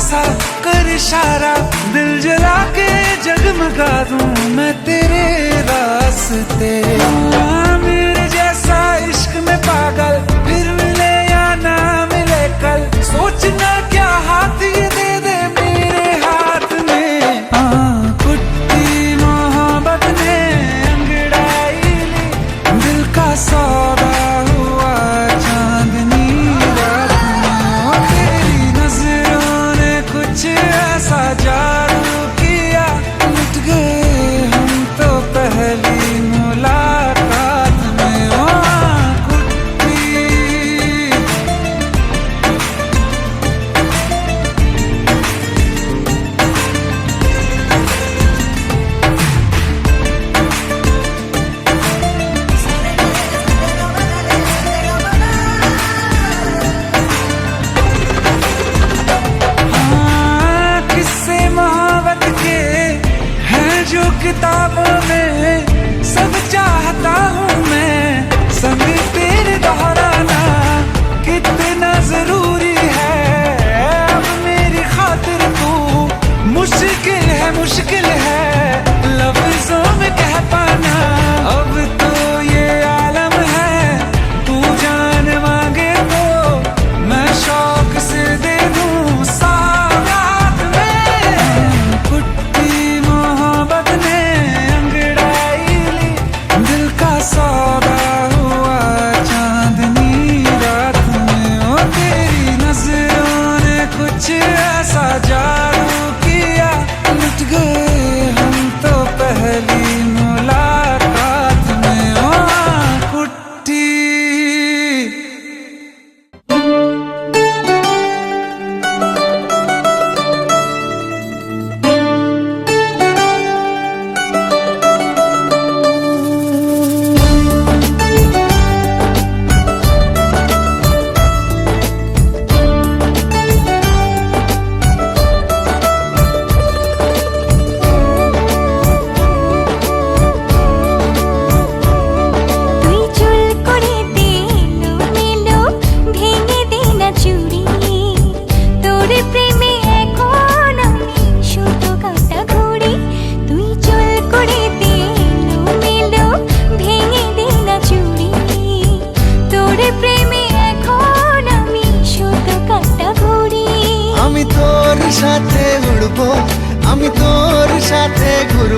सा कर इशारा, दिल जला के जगमगा दूँ मैं तेरे रास्ते। मेरे जैसा इश्क में पागल, फिर मिले या ना मिले कल, सोचना क्या हाथ ये दे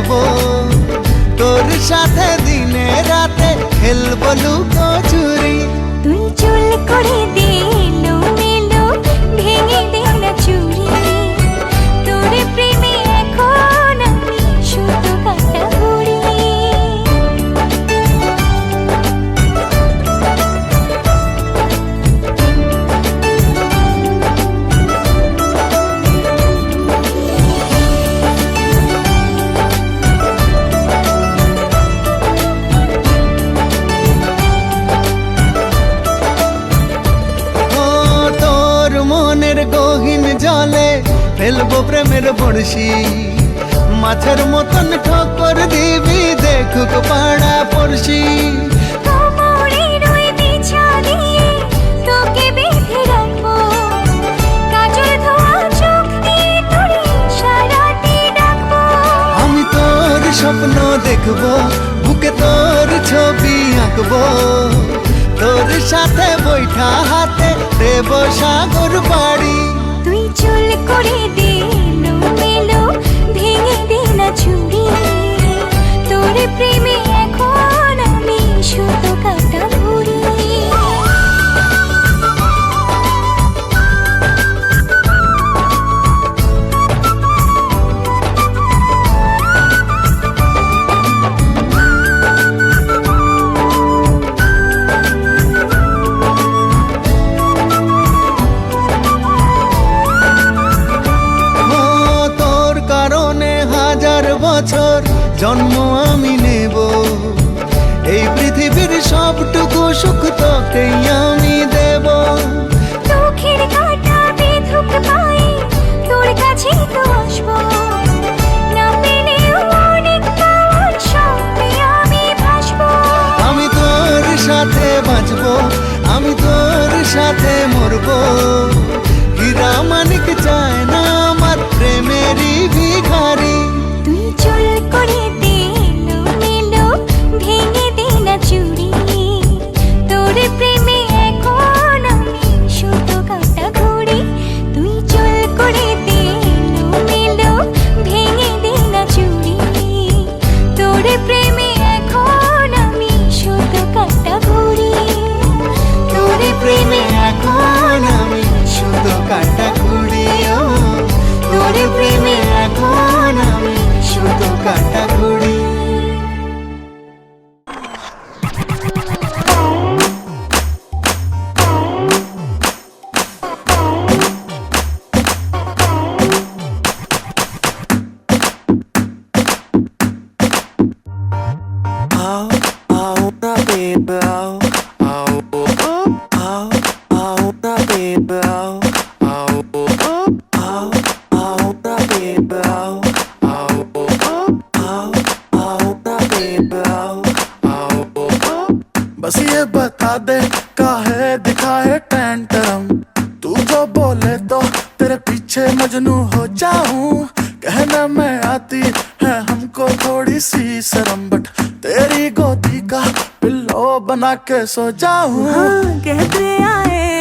করব তোর সাথে দিনে রাতে খেলব লুকো পড়শি মাছের মতন ঠকর দিবি দেখুক পাড়া পড়শি আমি তোর স্বপ্ন দেখব বুকে তোর ছবি আঁকব। তোর সাথে বৈঠা হাতে দেব সাগর বাড়ি। তুই চুল করে দিল জন্ম আমি নেব। এই পৃথিবীর সবটুকু সুখ তোকেই আমি के सो जाऊँ। हाँ, कहते आए।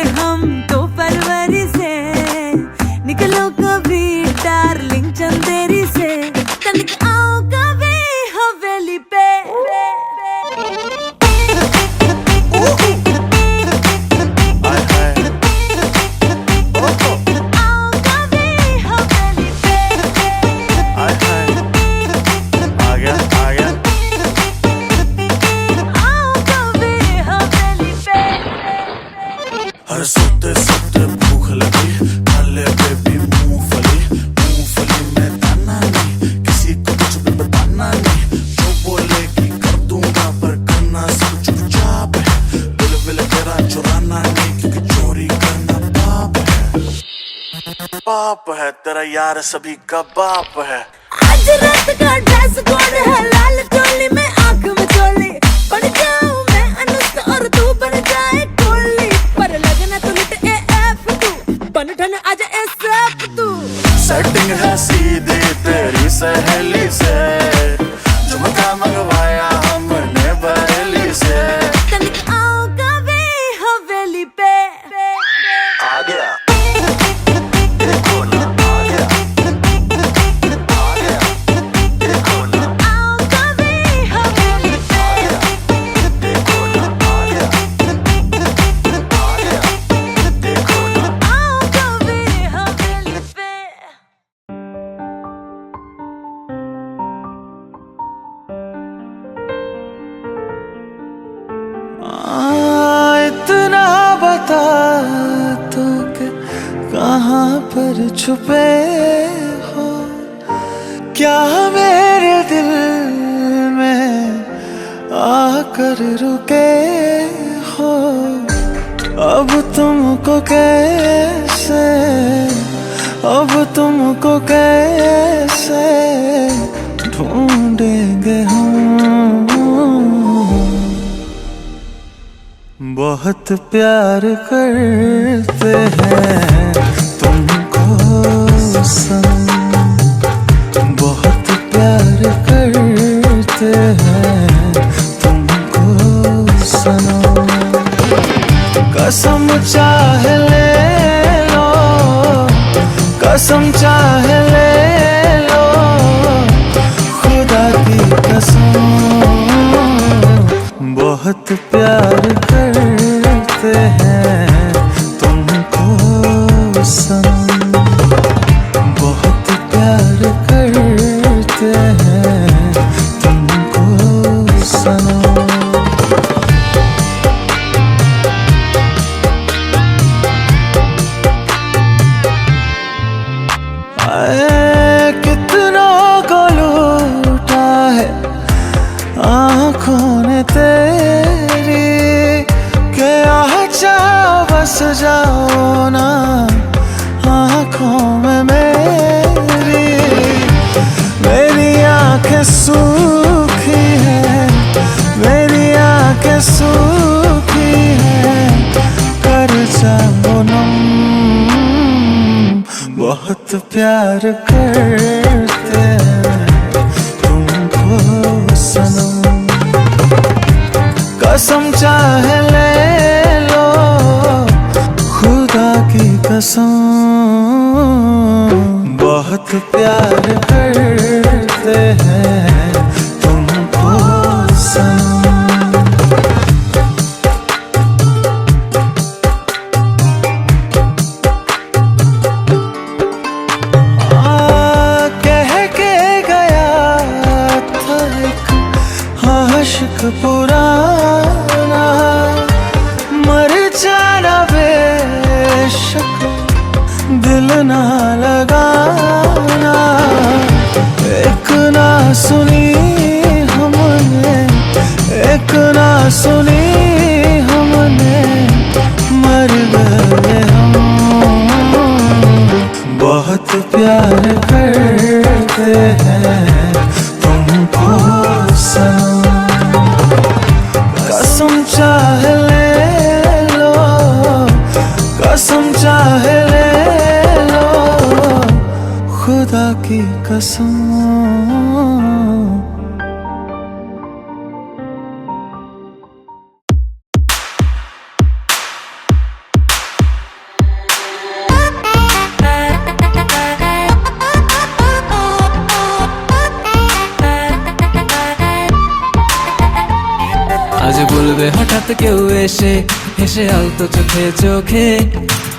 में सभी का बाप है। आज रात का ड्रेस कोड है लाल टोली में आँख में चोली बन जाऊँ मैं अनुष्क और तू बन जाए कोहली। पर लगना तो लिट ए एफ़ तू बन ढन आज ए सब तू। सेटिंग है सीधे तेरी सहेली से। अब तुमको कैसे? अब तुमको कैसे ढूंढेंगे हम? बहुत प्यार करते हैं तुमको सन कसम चाह ले लो कसम चाह ले खुदा की कसम আজ বলবে হঠাৎ কেউ এসে হেসে আলতো চোখে চোখে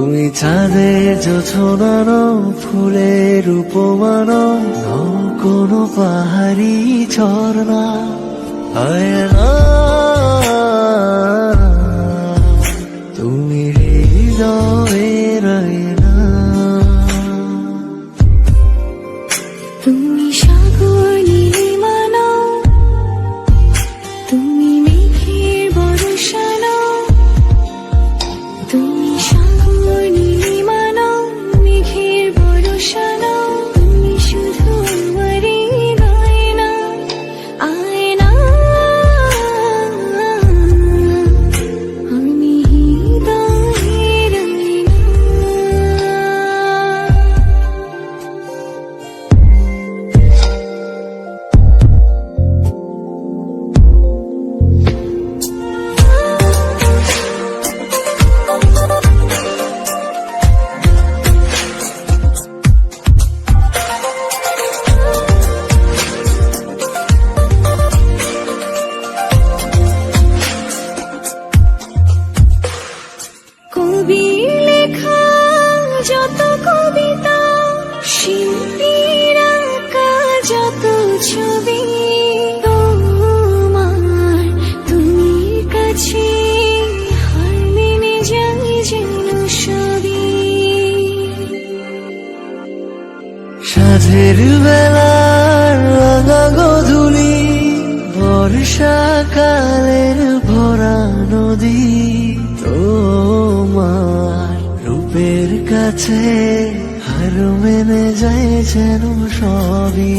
তুমি চাঁদে জোছনানো ফুলের উপমানো, নও কোনো পাহাড়ি ঝর্ণা। তুমি হৃদয়ে তুমি সাগর নীলিমানো, তুমি মেঘের বর্ষানো ছবি তোমার তুমি কাছে যেন সবই। সাঁঝের বেলার রাঙা গধুলি বর্ষাকালের ভরা নদী, তোমার রূপের কাছে হার মেনে যায় যেন সবই।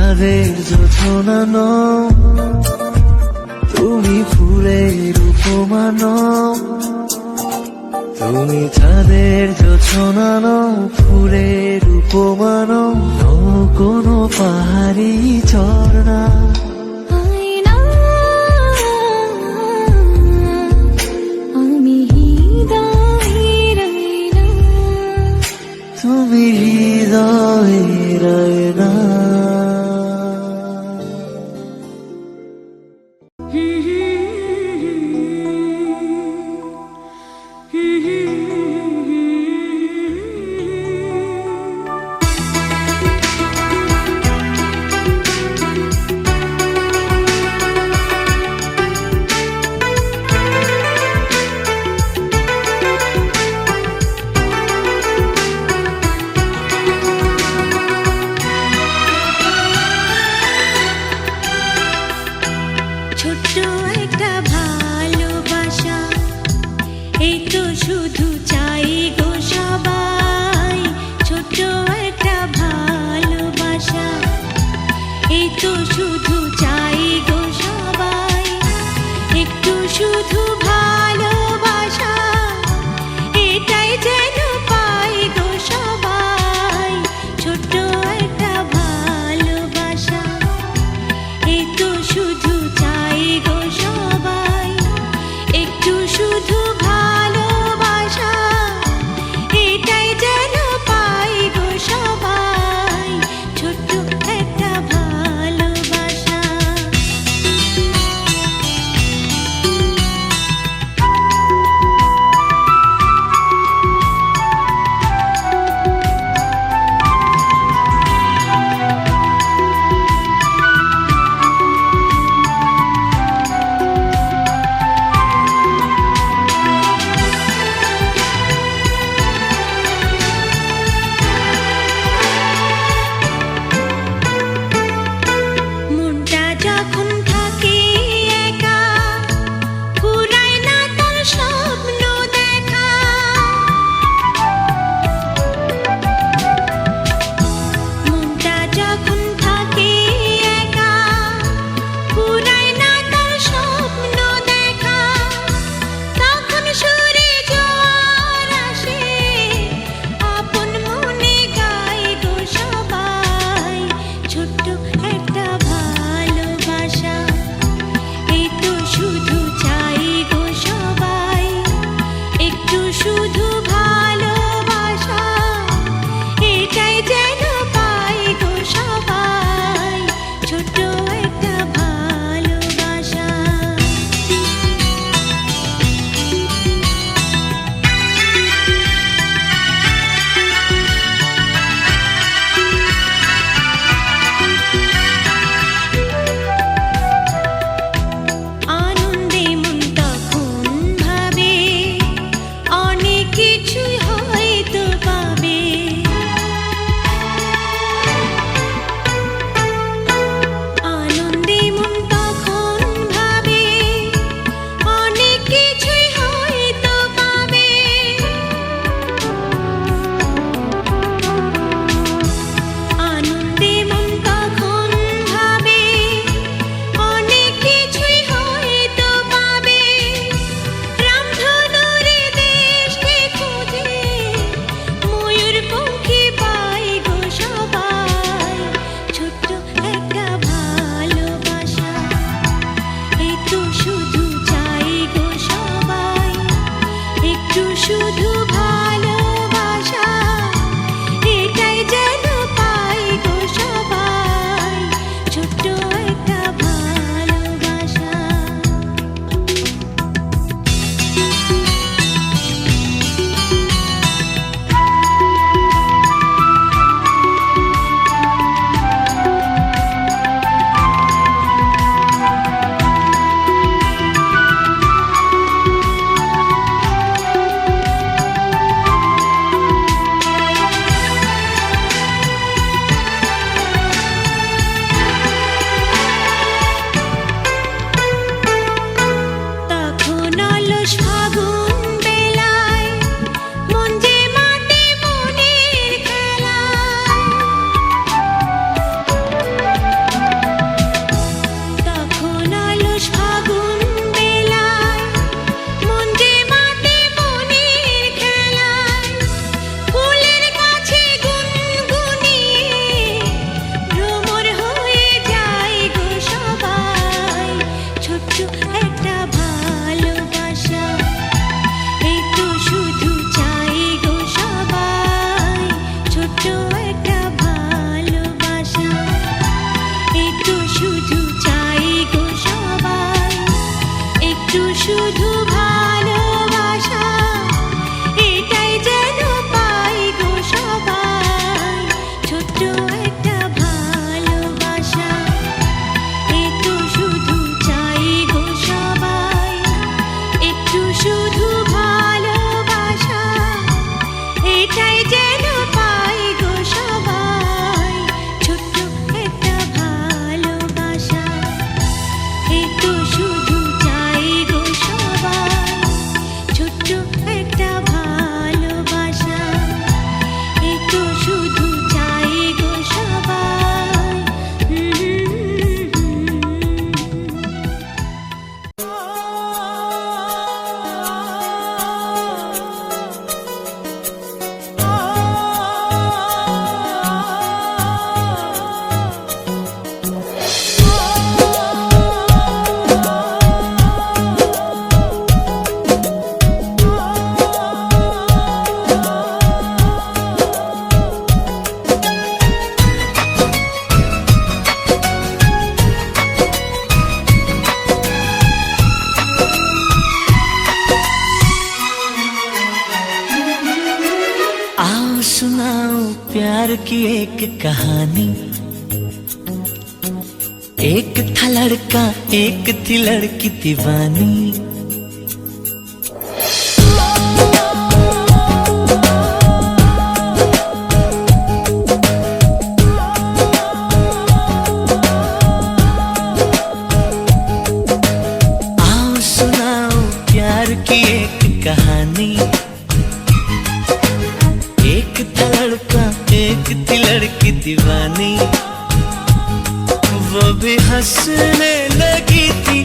চাঁদের যোছনা তুমি ফুলের উপমান তুমি চাঁদের যোছনা নও ফুলের উপমানো কোনো পাহাড়ি ঝর্ণা। তুমি হৃদয়ের जानी एक था लड़का एक थी लड़की दीवानी। वो भी हंसने लगी थी,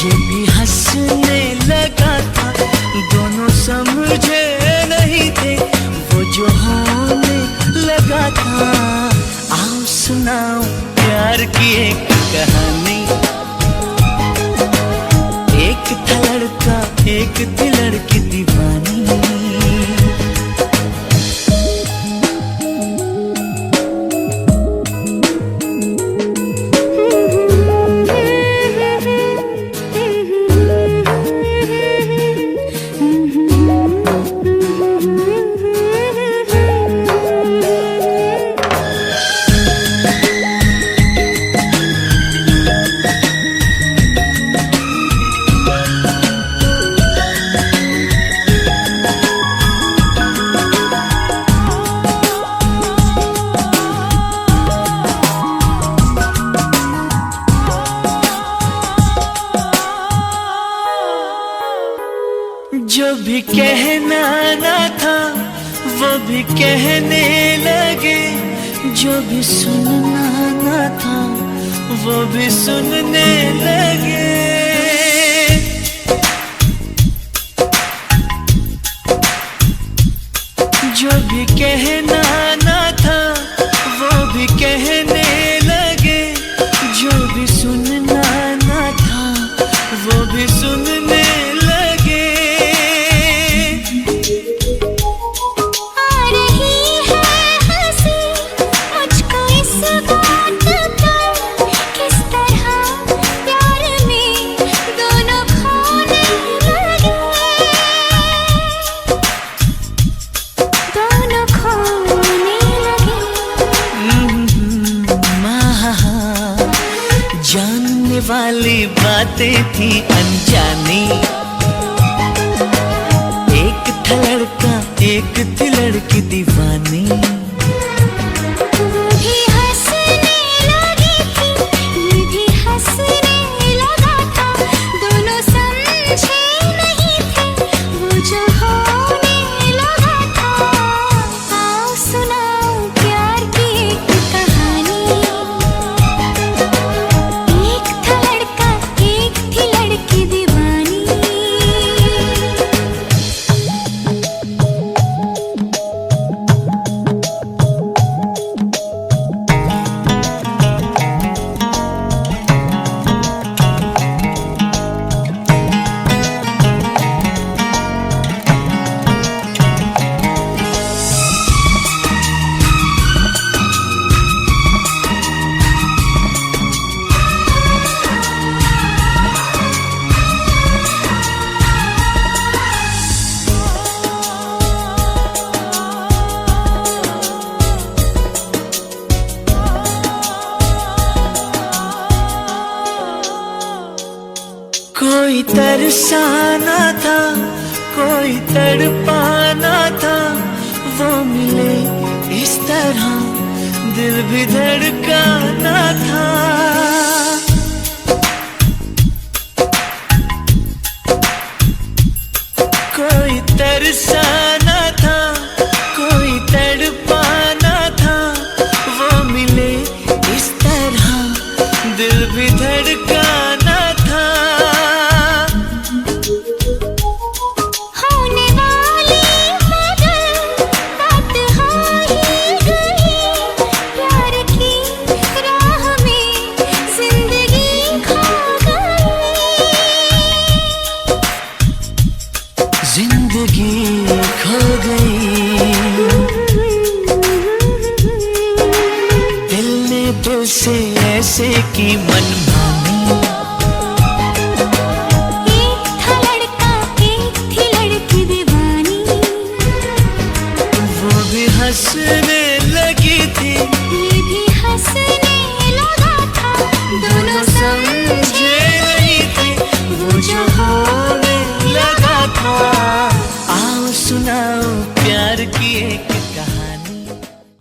ये भी हंसने लगा था। दोनों समझे नहीं थे, वो जो होने लगा था। आओ सुनाओ प्यार की एक कहानी। एक था लड़का, एक थी लड़की दीवानी। भी कहने लगे, जो भी सुनना ना था, वो भी सुनने लगे। जो भी कहना वाली बातें थी अनजानी। एक था लड़का एक थी लड़की दीवानी। दिल भी धड़का